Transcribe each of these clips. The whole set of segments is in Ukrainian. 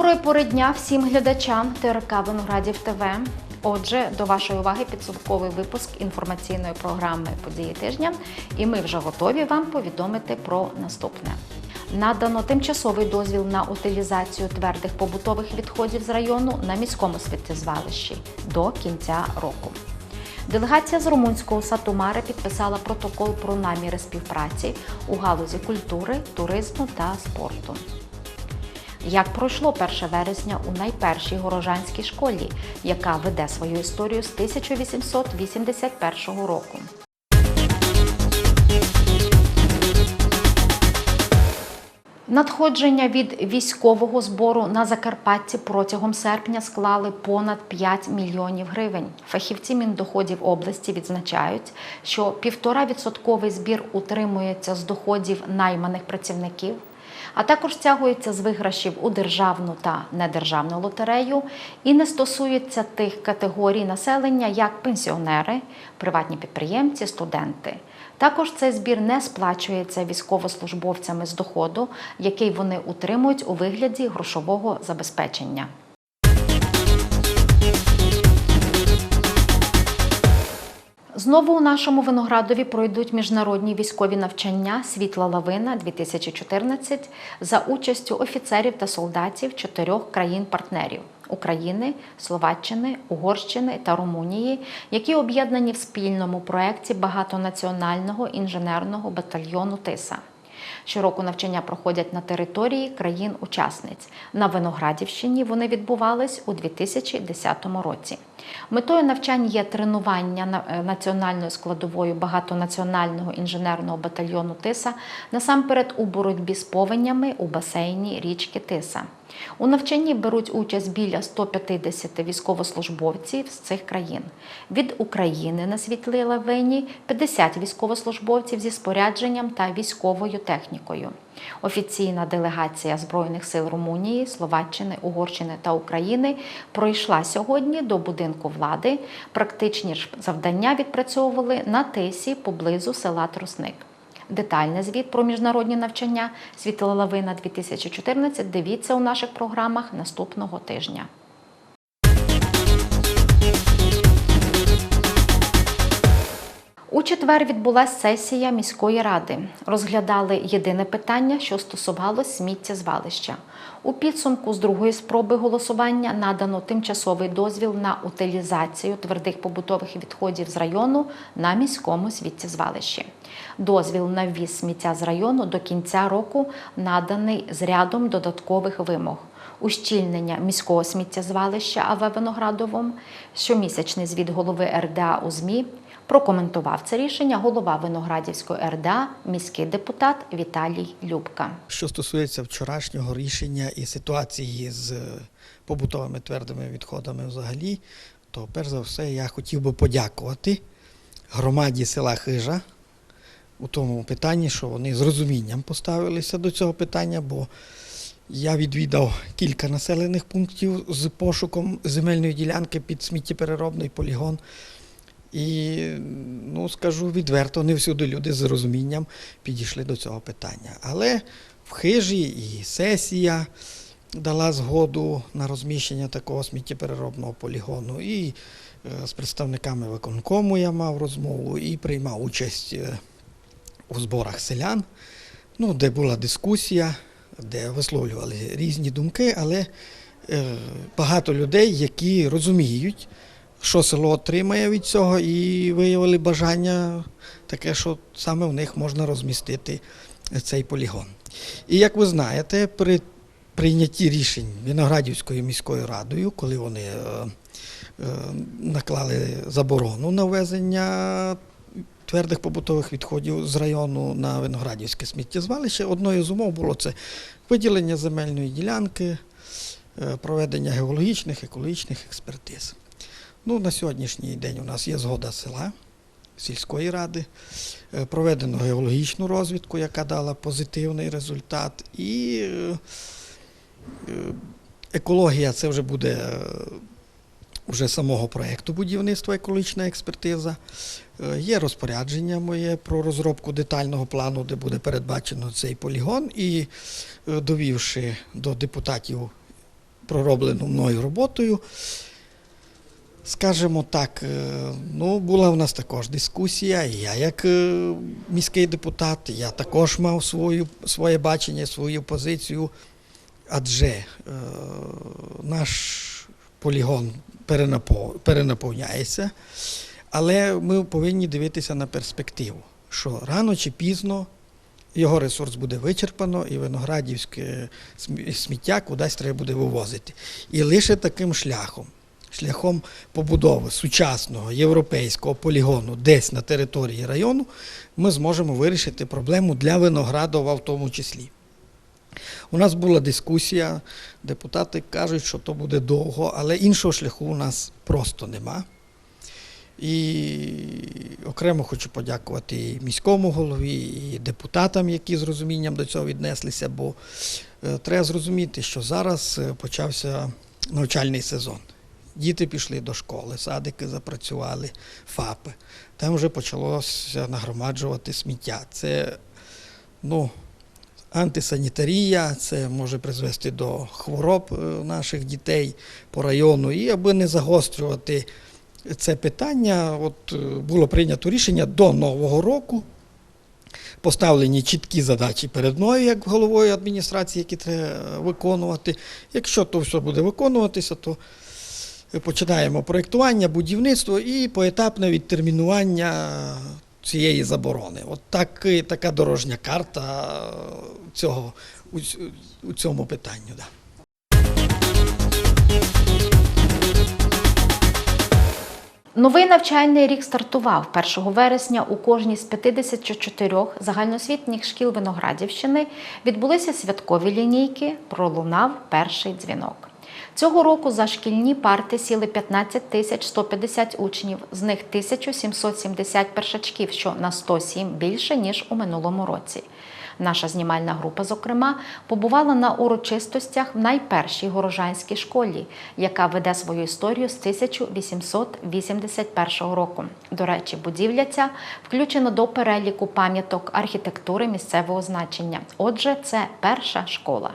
Доброї пори дня всім глядачам ТРК Виноградів ТВ. Отже, до вашої уваги підсумковий випуск інформаційної програми Події тижня, і ми вже готові вам повідомити про наступне. Надано тимчасовий дозвіл на утилізацію твердих побутових відходів з району на міському сміттєзвалищі до кінця року. Делегація з румунського Сатумари підписала протокол про наміри співпраці у галузі культури, туризму та спорту. Як пройшло 1 вересня у найпершій горожанській школі, яка веде свою історію з 1881 року. Надходження від військового збору на Закарпатті протягом серпня склали понад 5 мільйонів гривень. Фахівці Міндоходів області відзначають, що півтора-відсотковий збір утримується з доходів найманих працівників, а також стягується з виграшів у державну та недержавну лотерею і не стосується тих категорій населення, як пенсіонери, приватні підприємці, студенти. Також цей збір не сплачується військовослужбовцями з доходу, який вони утримують у вигляді грошового забезпечення. Знову у нашому виноградові пройдуть міжнародні військові навчання Світла лавина 2014 за участю офіцерів та солдатів чотирьох країн-партнерів України, Словаччини, Угорщини та Румунії, які об'єднані в спільному проєкті багатонаціонального інженерного батальйону ТИСА. Щороку навчання проходять на території країн-учасниць. На Виноградівщині вони відбувались у 2010 році. Метою навчань є тренування е, національною складовою багатонаціонального інженерного батальйону ТИСА насамперед у боротьбі з повенями у басейні річки Тиса. У навчанні беруть участь біля 150 військовослужбовців з цих країн. Від України на світлій лавині 50 військовослужбовців зі спорядженням та військовою технікою. Офіційна делегація Збройних сил Румунії, Словаччини, Угорщини та України пройшла сьогодні до будинку влади. Практичні ж завдання відпрацьовували на тисі поблизу села Трусник. Детальний звіт про міжнародні навчання Світла Лавина 2014 дивіться у наших програмах наступного тижня. У четвер відбулася сесія міської ради. Розглядали єдине питання, що стосувалось сміттєзвалища. У підсумку з другої спроби голосування надано тимчасовий дозвіл на утилізацію твердих побутових відходів з району на міському сміттєзвалищі. Дозвіл на ввіз сміття з району до кінця року наданий з рядом додаткових вимог. Ущільнення міського сміттєзвалища АВ Виноградовом, щомісячний звіт голови РДА у ЗМІ, Прокоментував це рішення голова Виноградівської РДА, міський депутат Віталій Любка. Що стосується вчорашнього рішення і ситуації з е, побутовими твердими відходами взагалі, то перш за все я хотів би подякувати громаді села Хижа у тому питанні, що вони з розумінням поставилися до цього питання, бо я відвідав кілька населених пунктів з пошуком земельної ділянки під сміттєпереробний полігон. І ну скажу відверто, не всюди люди з розумінням підійшли до цього питання. Але в хижі і сесія дала згоду на розміщення такого сміттєпереробного полігону. І е, з представниками виконкому я мав розмову і приймав участь е, у зборах селян, ну, де була дискусія, де висловлювали різні думки, але е, багато людей, які розуміють що село отримає від цього, і виявили бажання таке, що саме в них можна розмістити цей полігон. І як ви знаєте, при прийнятті рішень Виноградівською міською радою, коли вони е, е, наклали заборону на ввезення твердих побутових відходів з району на Виноградівське сміттєзвалище, одною з умов було це виділення земельної ділянки, е, проведення геологічних, екологічних експертиз. Ну, на сьогоднішній день у нас є згода села, сільської ради. Е, Проведено геологічну розвідку, яка дала позитивний результат. І е, екологія це вже буде вже самого проєкту будівництва екологічна експертиза. Е, Є розпорядження моє про розробку детального плану, де буде передбачено цей полігон. І е, довівши до депутатів пророблену мною роботою. Скажімо так, е, ну, була в нас також дискусія. Я, як міський депутат, я також мав свою, своє бачення, свою позицію, адже е, наш полігон перенаповняється, але ми повинні дивитися на перспективу, що рано чи пізно його ресурс буде вичерпано, і виноградівське сміття кудись треба буде вивозити. І лише таким шляхом, шляхом побудови сучасного європейського полігону десь на території району, ми зможемо вирішити проблему для Виноградова в тому числі. У нас була дискусія, депутати кажуть, що то буде довго, але іншого шляху у нас просто нема. І окремо хочу подякувати і міському голові, і депутатам, які з розумінням до цього віднеслися, бо е, треба зрозуміти, що зараз е, почався навчальний сезон. Діти пішли до школи, садики запрацювали, ФАПи. Там вже почалося нагромаджувати сміття. Це ну, антисанітарія, це може призвести до хвороб е, наших дітей по району. І аби не загострювати це питання, от е, було прийнято рішення до Нового року. Поставлені чіткі задачі перед мною, як головою адміністрації, які треба виконувати. Якщо то все буде виконуватися, то починаємо проєктування, будівництво і поетапне відтермінування цієї заборони. От так, така дорожня карта цього, у, у цьому питанню. Да. Новий навчальний рік стартував 1 вересня. У кожній з 54 загальноосвітніх шкіл Виноградівщини відбулися святкові лінійки. Пролунав перший дзвінок. Цього року за шкільні парти сіли 15 тисяч 150 учнів, з них 1770 першачків, що на 107 більше ніж у минулому році. Наша знімальна група, зокрема, побувала на урочистостях в найпершій горожанській школі, яка веде свою історію з 1881 року. До речі, будівля ця включена до переліку пам'яток архітектури місцевого значення. Отже, це перша школа.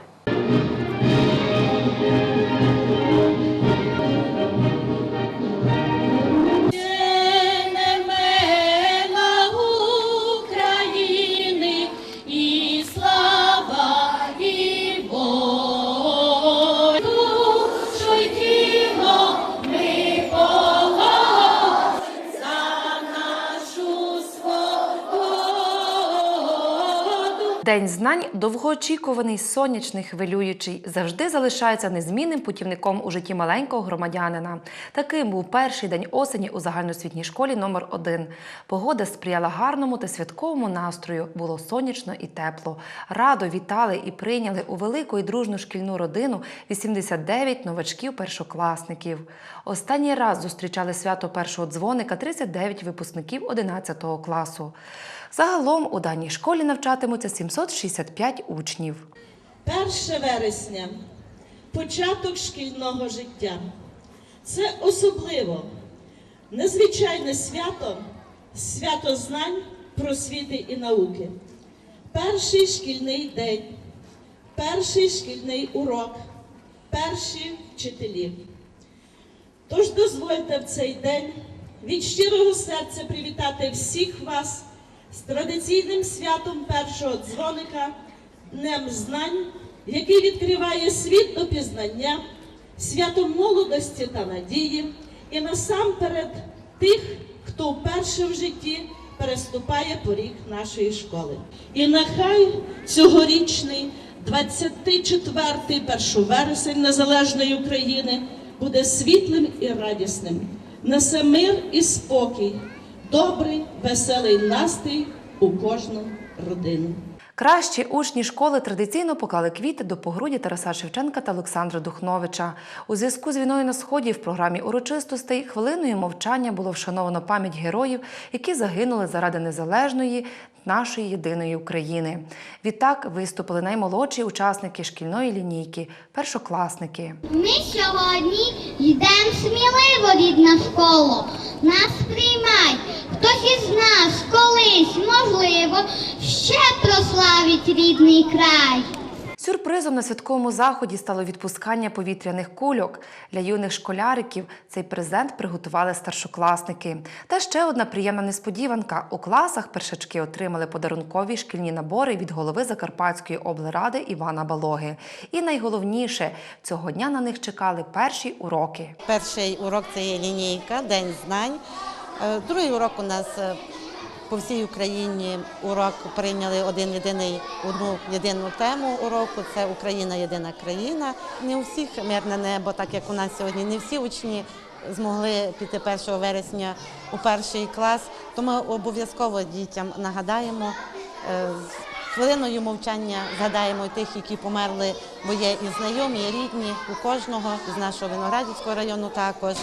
День знань довгоочікуваний, сонячний, хвилюючий, завжди залишається незмінним путівником у житті маленького громадянина. Таким був перший день осені у загальноосвітній школі номер 1 Погода сприяла гарному та святковому настрою. Було сонячно і тепло. Радо вітали і прийняли у велику і дружну шкільну родину 89 новачків-першокласників. Останній раз зустрічали свято першого дзвоника 39 випускників 11 класу. Загалом у даній школі навчатимуться 765 учнів. 1 вересня початок шкільного життя. Це особливо незвичайне свято, свято знань, просвіти і науки. Перший шкільний день, перший шкільний урок, перші вчителі. Тож дозвольте в цей день від щирого серця привітати всіх вас з традиційним святом першого дзвоника, Днем знань, який відкриває світ до пізнання, святом молодості та надії, і насамперед тих, хто вперше в житті переступає поріг нашої школи. І нехай цьогорічний 24-й 1 вересень Незалежної України буде світлим і радісним, несе мир і спокій, добрий, веселий настрій у кожну родину. Кращі учні школи традиційно поклали квіти до погруді Тараса Шевченка та Олександра Духновича. У зв'язку з війною на сході в програмі урочистостей хвилиною мовчання було вшановано пам'ять героїв, які загинули заради незалежної нашої єдиної України. Відтак виступили наймолодші учасники шкільної лінійки, першокласники. Ми сьогодні йдемо сміливо рідна школу. Нас приймай. Хтось із нас колись, можливо, ще прославить рідний край. Сюрпризом на святковому заході стало відпускання повітряних кульок. Для юних школяриків цей презент приготували старшокласники. Та ще одна приємна несподіванка: у класах першачки отримали подарункові шкільні набори від голови Закарпатської облради Івана Балоги. І найголовніше цього дня на них чекали перші уроки. Перший урок це є лінійка, день знань. Е, Другий урок у нас е, по всій Україні урок прийняли один єдиний одну єдину тему уроку. Це Україна єдина країна. Не у всіх мирне небо, так як у нас сьогодні. Не всі учні змогли піти 1 вересня у перший клас. Тому обов'язково дітям нагадаємо. е, з Хвилиною мовчання згадаємо тих, які померли, бо є і знайомі, і рідні у кожного з нашого Виноградівського району також.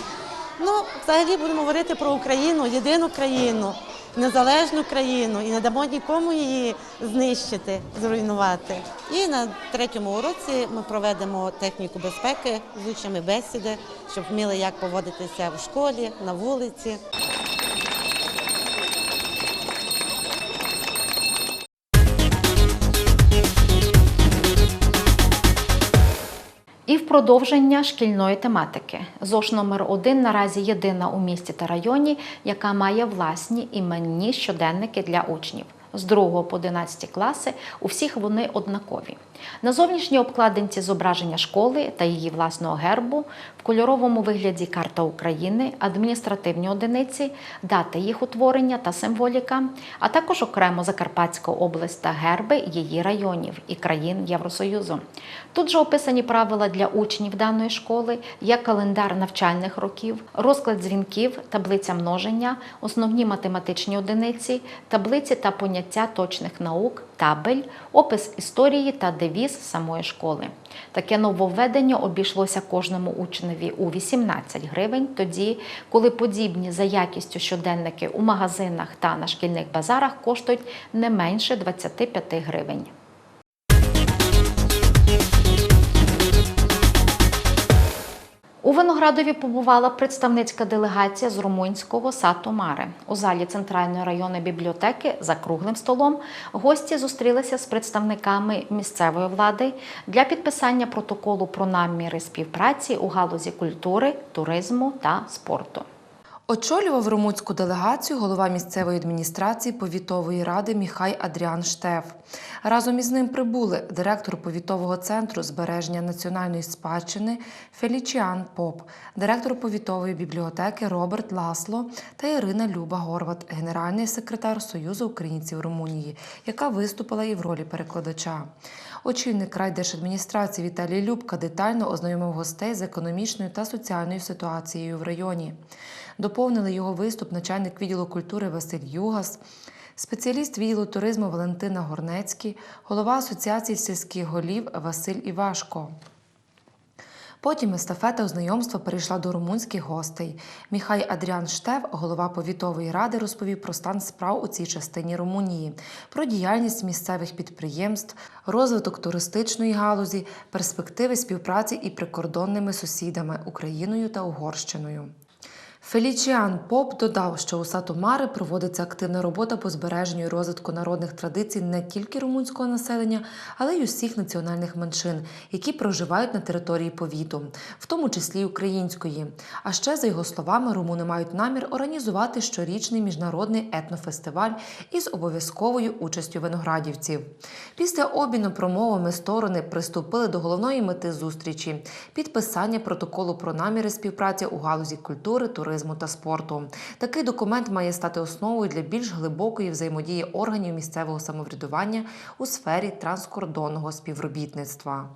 Ну, взагалі будемо говорити про Україну, єдину країну, незалежну країну, і не дамо нікому її знищити, зруйнувати. І на третьому уроці ми проведемо техніку безпеки з учнями бесіди, щоб вміли, як поводитися в школі, на вулиці. Продовження шкільної тематики. ЗОШ номер 1 наразі єдина у місті та районі, яка має власні іменні щоденники для учнів. З 2 по 11 класи у всіх вони однакові. На зовнішній обкладинці зображення школи та її власного гербу, в кольоровому вигляді карта України, адміністративні одиниці, дати їх утворення та символіка, а також окремо Закарпатська область та герби її районів і країн Євросоюзу. Тут же описані правила для учнів даної школи, як календар навчальних років, розклад дзвінків, таблиця множення, основні математичні одиниці, таблиці та поняття точних наук, табель, опис історії та девіз самої школи. Таке нововведення обійшлося кожному учневі у 18 гривень, тоді, коли подібні за якістю щоденники у магазинах та на шкільних базарах коштують не менше 25 гривень. У Виноградові побувала представницька делегація з румунського Сату Мари. У залі Центральної районної бібліотеки за круглим столом гості зустрілися з представниками місцевої влади для підписання протоколу про наміри співпраці у галузі культури, туризму та спорту. Очолював румунську делегацію голова місцевої адміністрації повітової ради Міхай Адріан Штеф. Разом із ним прибули директор повітового центру збереження національної спадщини Фелічіан Поп, директор повітової бібліотеки Роберт Ласло та Ірина Люба Горват, генеральний секретар Союзу українців Румунії, яка виступила і в ролі перекладача. Очільник райдержадміністрації Віталій Любка детально ознайомив гостей з економічною та соціальною ситуацією в районі. Доповнили його виступ начальник відділу культури Василь Югас, спеціаліст відділу туризму Валентина Горнецький, голова Асоціації сільських голів Василь Івашко. Потім естафета знайомства перейшла до румунських гостей. Міхай Адріан Штев, голова повітової ради, розповів про стан справ у цій частині Румунії, про діяльність місцевих підприємств, розвиток туристичної галузі, перспективи співпраці і прикордонними сусідами Україною та Угорщиною. Фелічіан Поп додав, що у Сатомари проводиться активна робота по збереженню і розвитку народних традицій не тільки румунського населення, але й усіх національних меншин, які проживають на території повіту, в тому числі й української. А ще, за його словами, румуни мають намір організувати щорічний міжнародний етнофестиваль із обов'язковою участю виноградівців. Після обміну промовами сторони приступили до головної мети зустрічі підписання протоколу про наміри співпраці у галузі культури, туризму та спорту. Такий документ має стати основою для більш глибокої взаємодії органів місцевого самоврядування у сфері транскордонного співробітництва.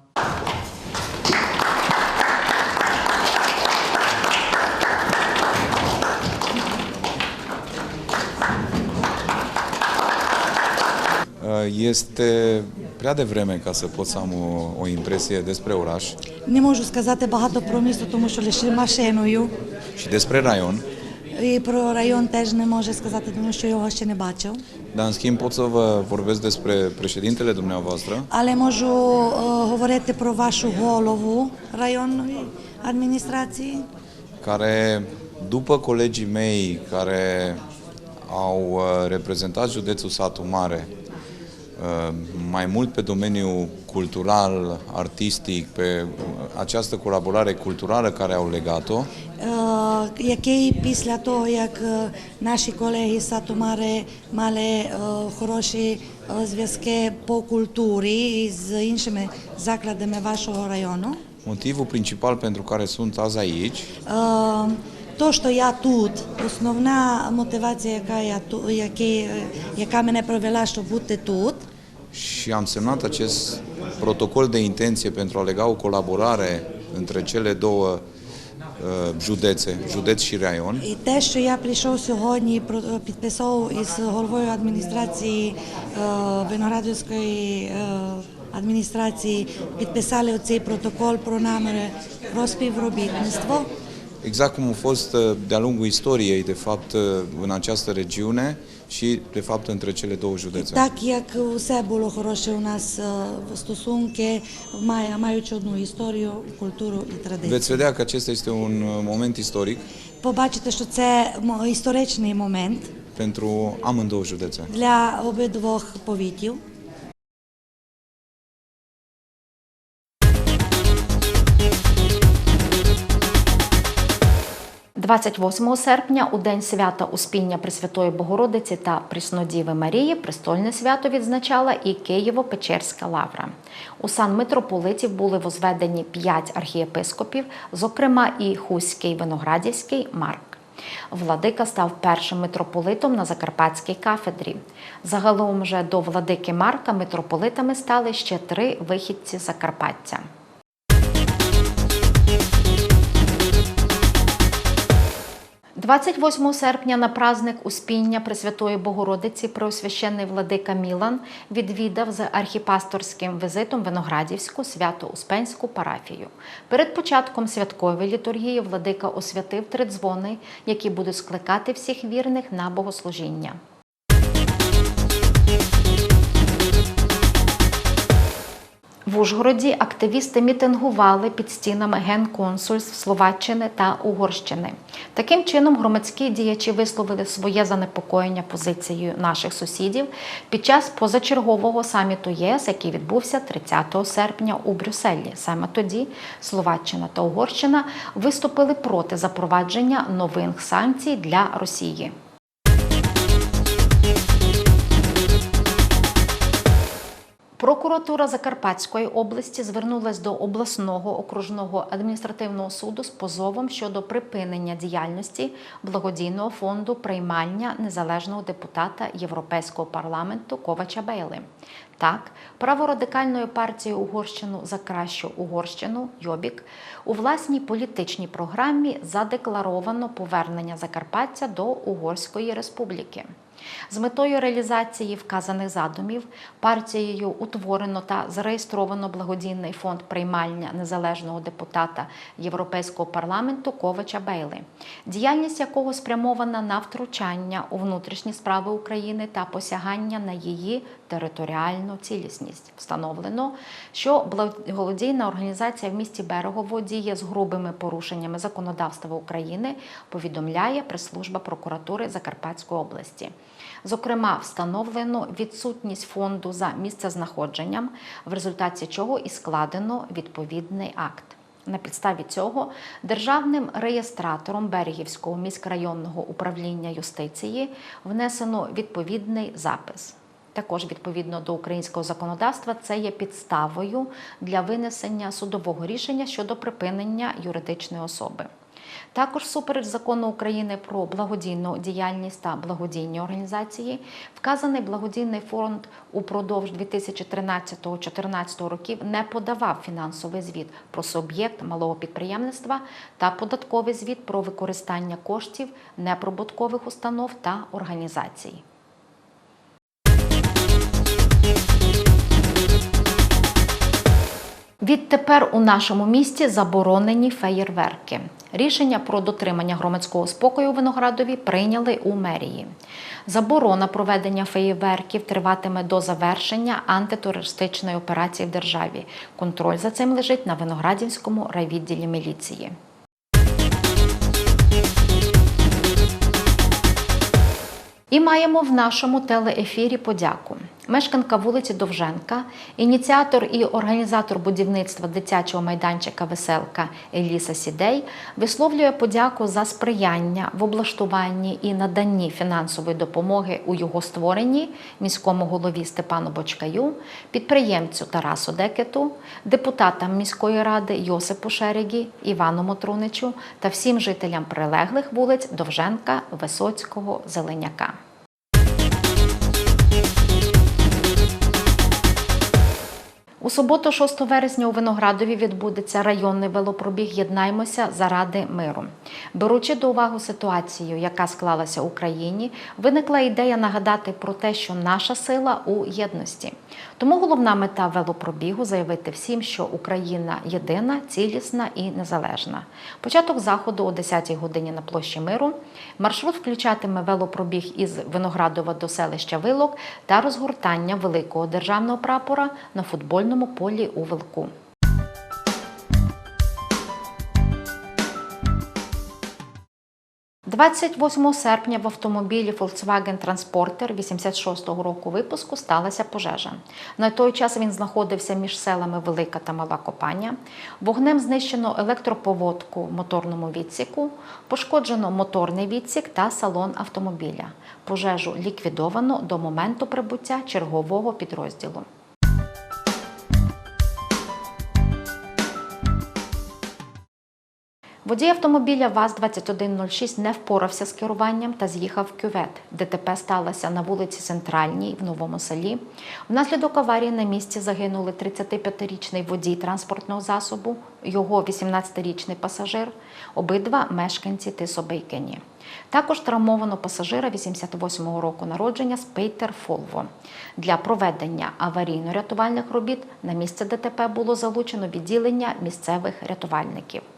Este prea devreme ca să pot să am o, o impresie despre oraș Не можу сказати багато про місто, тому що лише машиною. și despre raion, І про район теж не можу сказати, тому що його ще не бачив. dar în schimb pot să vă vorbesc despre președintele dumneavoastră, Але можу е, говорити про вашу голову районної адміністрації, care, după colegii mei care au uh, reprezentat județul Satu Mare uh, Uh, mai mult pe domeniul cultural, artistic, pe această colaborare culturală care au legat-o? Uh, Jakej pisla toho, jak nași kolegi sa tu mare, male uh, hroši zvjezke po culturi, iz inšime zaklademe vašo rajonu? Motivul principal pentru care sunt azi aici uh, То, що я тут, основна мотивація, яка, я, е, яка мене привела, щоб бути тут, și am semnat acest protocol de intenție pentru a lega o colaborare între cele două uh, județe, județ și raion. і те, що я прийшов сьогодні, підписав із головою адміністрації Виноградівської адміністрації, підписали оцей протокол про наміри про співробітництво. Exact cum a fost uh, de-a lungul istoriei, de fapt, uh, în această regiune și, de fapt, între cele două județe. Так як усе було хороше у нас е, стосунки, має- маючи одну історію, культуру і традицію. Veți vedea că acesta este un uh, moment istoric Побачите, що це мо- історичний момент pentru amândouă județe. для обидвох повітів. 28 серпня, у день свята Успіння Пресвятої Богородиці та Преснодіви Марії, престольне свято відзначала і Києво-Печерська лавра. У сан митрополитів були возведені п'ять архієпископів, зокрема і Хуський Виноградівський Марк. Владика став першим митрополитом на Закарпатській кафедрі. Загалом же до владики Марка митрополитами стали ще три вихідці Закарпаття. – 28 серпня на праздник Успіння Пресвятої Богородиці Преосвященний владика Мілан відвідав з архіпасторським візитом Виноградівську свято-успенську парафію. Перед початком святкової літургії владика освятив три дзвони, які будуть скликати всіх вірних на богослужіння. В Ужгороді активісти мітингували під стінами генконсульств Словаччини та Угорщини. Таким чином, громадські діячі висловили своє занепокоєння позицією наших сусідів під час позачергового саміту ЄС, який відбувся 30 серпня у Брюсселі. Саме тоді Словаччина та Угорщина виступили проти запровадження нових санкцій для Росії. Прокуратура Закарпатської області звернулась до обласного окружного адміністративного суду з позовом щодо припинення діяльності благодійного фонду приймання незалежного депутата Європейського парламенту Ковача Бейли. Так, праворадикальною партією Угорщину за кращу Угорщину Йобік у власній політичній програмі задекларовано повернення Закарпаття до Угорської республіки. З метою реалізації вказаних задумів партією утворено та зареєстровано благодійний фонд приймальня незалежного депутата Європейського парламенту Ковача Бейли, діяльність якого спрямована на втручання у внутрішні справи України та посягання на її територіальну цілісність. Встановлено, що благодійна організація в місті Берегово діє з грубими порушеннями законодавства України, повідомляє прес-служба прокуратури Закарпатської області. Зокрема, встановлено відсутність фонду за місцезнаходженням, в результаті чого і складено відповідний акт. На підставі цього державним реєстратором Берегівського міськрайонного управління юстиції внесено відповідний запис. Також відповідно до українського законодавства це є підставою для винесення судового рішення щодо припинення юридичної особи. Також всупереч закону України про благодійну діяльність та благодійні організації, вказаний благодійний фонд упродовж 2013-2014 років не подавав фінансовий звіт про суб'єкт малого підприємництва та податковий звіт про використання коштів неприбуткових установ та організацій. Відтепер у нашому місті заборонені феєрверки. Рішення про дотримання громадського спокою у Виноградові прийняли у мерії. Заборона проведення феєрверків триватиме до завершення антитерористичної операції в державі. Контроль за цим лежить на Виноградівському райвідділі міліції. І маємо в нашому телеефірі подяку. Мешканка вулиці Довженка, ініціатор і організатор будівництва дитячого майданчика Веселка Еліса Сідей висловлює подяку за сприяння в облаштуванні і наданні фінансової допомоги у його створенні міському голові Степану Бочкаю, підприємцю Тарасу Декету, депутатам міської ради Йосипу Шерегі, Івану Мотруничу та всім жителям прилеглих вулиць Довженка, Висоцького, Зеленяка. У суботу, 6 вересня, у Виноградові відбудеться районний велопробіг Єднаймося заради миру. Беручи до уваги ситуацію, яка склалася в Україні, виникла ідея нагадати про те, що наша сила у єдності. Тому головна мета велопробігу заявити всім, що Україна єдина, цілісна і незалежна. Початок заходу о 10-й годині на площі миру. Маршрут включатиме велопробіг із Виноградова до селища Вилок та розгортання великого державного прапора на футбольному полі у Вилку. – 28 серпня в автомобілі Volkswagen Transporter 86-го року випуску сталася пожежа. На той час він знаходився між селами Велика та Мала Копання. Вогнем знищено електроповодку в моторному відсіку, пошкоджено моторний відсік та салон автомобіля. Пожежу ліквідовано до моменту прибуття чергового підрозділу. Водій автомобіля ВАЗ-2106 не впорався з керуванням та з'їхав в кювет. ДТП сталося на вулиці Центральній в Новому селі. Внаслідок аварії на місці загинули 35-річний водій транспортного засобу, його 18-річний пасажир, обидва мешканці Тисобейкині. Також травмовано пасажира 88-го року народження з Пейтер Фолво. Для проведення аварійно-рятувальних робіт на місце ДТП було залучено відділення місцевих рятувальників. –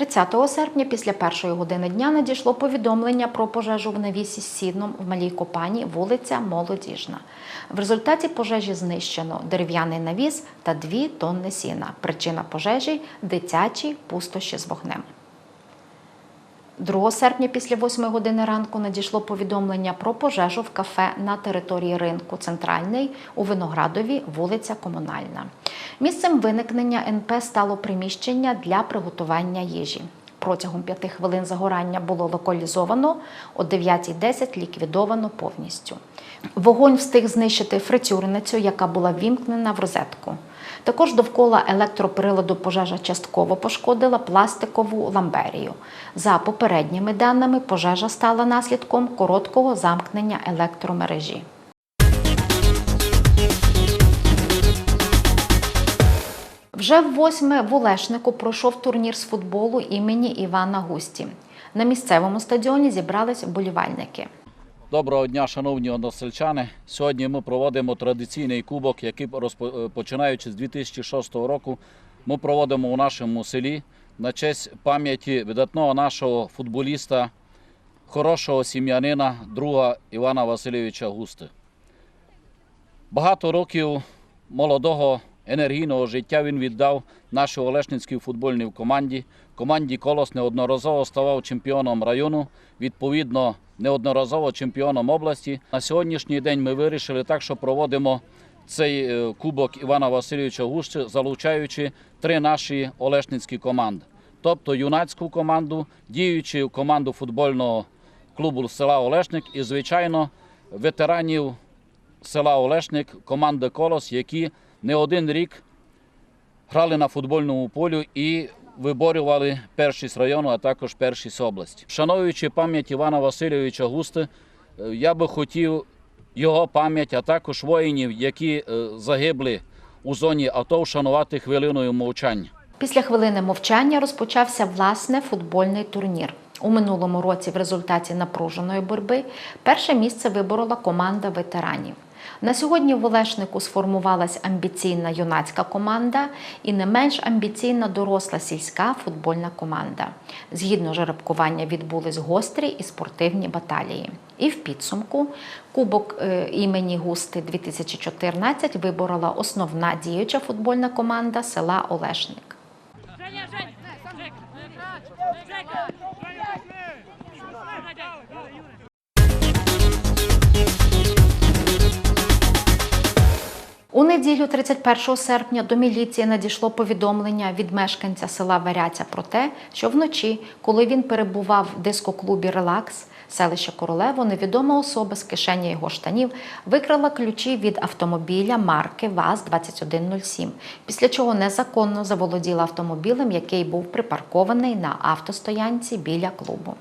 30 серпня після першої години дня надійшло повідомлення про пожежу в навісі з сідном в Малій Копані, вулиця Молодіжна. В результаті пожежі знищено дерев'яний навіс та 2 тонни сіна. Причина пожежі дитячі пустощі з вогнем. 2 серпня після 8 години ранку надійшло повідомлення про пожежу в кафе на території ринку Центральний у Виноградові, вулиця Комунальна. Місцем виникнення НП стало приміщення для приготування їжі. Протягом п'яти хвилин загорання було локалізовано, о 9.10 ліквідовано повністю. Вогонь встиг знищити фритюрницю, яка була вімкнена в розетку. Також довкола електроприладу пожежа частково пошкодила пластикову ламберію. За попередніми даними, пожежа стала наслідком короткого замкнення електромережі. Вже в восьме в Олешнику пройшов турнір з футболу імені Івана Густі. На місцевому стадіоні зібрались вболівальники. Доброго дня, шановні односельчани. Сьогодні ми проводимо традиційний кубок, який е, починаючи з 2006 року, ми проводимо у нашому селі на честь пам'яті видатного нашого футболіста, хорошого сім'янина, друга Івана Васильовича Густи. Багато років молодого енергійного життя він віддав нашій Олешницькій футбольній команді. Команді Колос неодноразово ставав чемпіоном району, відповідно, неодноразово чемпіоном області. На сьогоднішній день ми вирішили так, що проводимо цей е, кубок Івана Васильовича Гущи, залучаючи три наші олешницькі команди. Тобто юнацьку команду, діючу команду футбольного клубу села Олешник і, звичайно, ветеранів села Олешник, команди Колос, які не один рік грали на футбольному полі і виборювали першість району, а також першість області. Шануючи пам'ять Івана Васильовича Густи, е, я би хотів його пам'ять, а також воїнів, які е, загибли у зоні АТО, вшанувати хвилиною мовчання. Після хвилини мовчання розпочався власне футбольний турнір. У минулому році в результаті напруженої боротьби перше місце виборола команда ветеранів. На сьогодні в Олешнику сформувалась амбіційна юнацька команда і не менш амбіційна доросла сільська футбольна команда. Згідно жеребкування відбулись гострі і спортивні баталії. І в підсумку Кубок е, імені Густи 2014 виборола основна діюча футбольна команда села Олешник. У неділю 31 серпня до міліції надійшло повідомлення від мешканця села Варяця про те, що вночі, коли він перебував в дискоклубі Релакс селища Королево, невідома особа з кишені його штанів викрала ключі від автомобіля марки ВАЗ-2107, після чого незаконно заволоділа автомобілем, який був припаркований на автостоянці біля клубу.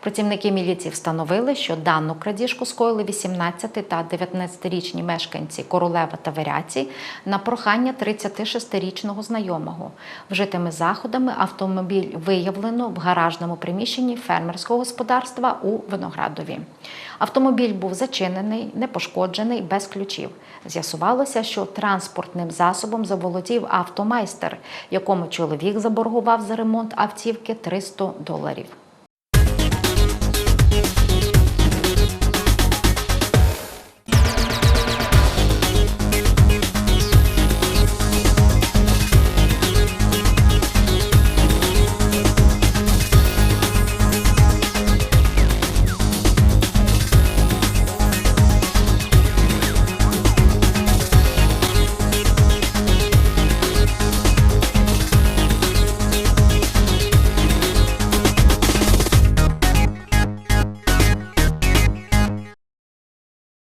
Працівники міліції встановили, що дану крадіжку скоїли 18 та 19-річні мешканці Королева та Веряці на прохання 36-річного знайомого. Вжитими заходами автомобіль виявлено в гаражному приміщенні фермерського господарства у Виноградові. Автомобіль був зачинений, непошкоджений, без ключів. З'ясувалося, що транспортним засобом заволодів автомайстер, якому чоловік заборгував за ремонт автівки 300 доларів.